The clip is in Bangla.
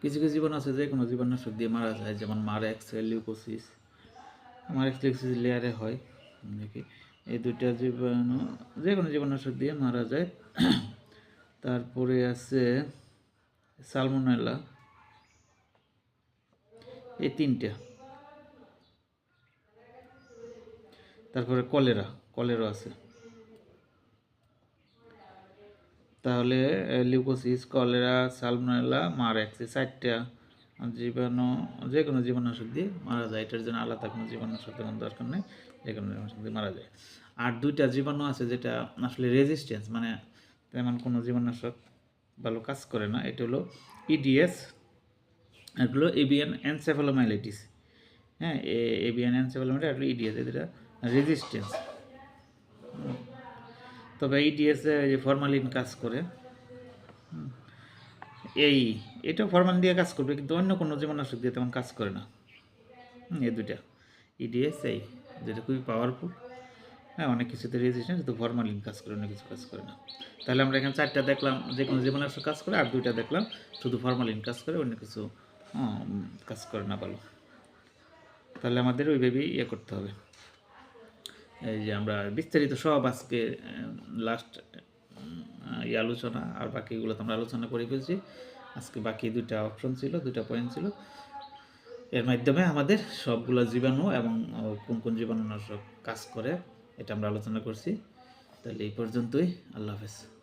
কিছু কিছু জীবন আছে যে কোনো জীবাণুনাশক দিয়ে মারা যায়, যেমন মারেক্স লিউকোসিস মারেক্স লিউকোসিস লেয়ারে হয়, দেখি। এই দুইটা জীবাণু যে কোনো জীবাণুনাশক দিয়ে মারা যায়। তারপরে আছে সালমোনেলা এই তিনটা। তারপরে কলেরা কলেরা আছে। তাহলে লিউকোসিস কলেরা সালমোনেলা মারেক্স চারটা। জীবাণু যে কোনো জীবাণুনাশক দিয়ে মারা যায়। এটার জন্য আলাদা কোনো জীবাণুনাশক তেমন দরকার নেই। যে কোনো জীবাণুনাশক দিয়ে মারা যায়। আর দুইটা জীবাণু আছে যেটা আসলে রেজিস্ট্যান্স মানে তেমন কোনো জীবাণুনাশক ভালো কাজ করে না। এটা হলো E ইডিএস এগুলো এবিয়ান এনসেফালোমাইলাইটিস হ্যাঁ এবিয়ান এনসেফালোমাইলাইটিস আর ইডিএস এদের রেজিস্ট্যান্স তবে ইডিএস যে ফরমালিন কাজ করে এই এটা ফরমালিন দিয়ে কাজ করবে, কিন্তু অন্য কোনো জীবনাশক দিয়ে তেমন কাজ করে না। এই দুইটা। ইডিএস এই যেটা খুবই পাওয়ারফুল হ্যাঁ অনেক কিছুতে রেজিস্ট্যান্স কিন্তু ফরমালিন কাজ করে, অন্য কিছু কাজ করে না। তাহলে আমরা এখানে চারটা দেখলাম, যে কোনো জীবনাশক কাজ করে, আর দুইটা দেখলাম, শুধু ফরমালিন কাজ করে, অন্য কিছু কাজ করে না ভালো। তাহলে আমাদের ওইভাবেই ইয়ে করতে হবে। এই যে আমরা বিস্তারিত সব আজকে লাস্ট এই আলোচনা আর বাকিগুলো তো আমরা আলোচনা করে ফেলছি। আজকে বাকি দুটা অপশন ছিল, দুইটা পয়েন্ট ছিল। এর মাধ্যমে আমাদের সবগুলো জীবাণু এবং কোন কোন জীবাণুনাশক কাজ করে, এটা আমরা আলোচনা করছি। তাহলে এই পর্যন্তই, আল্লাহ হাফেজ।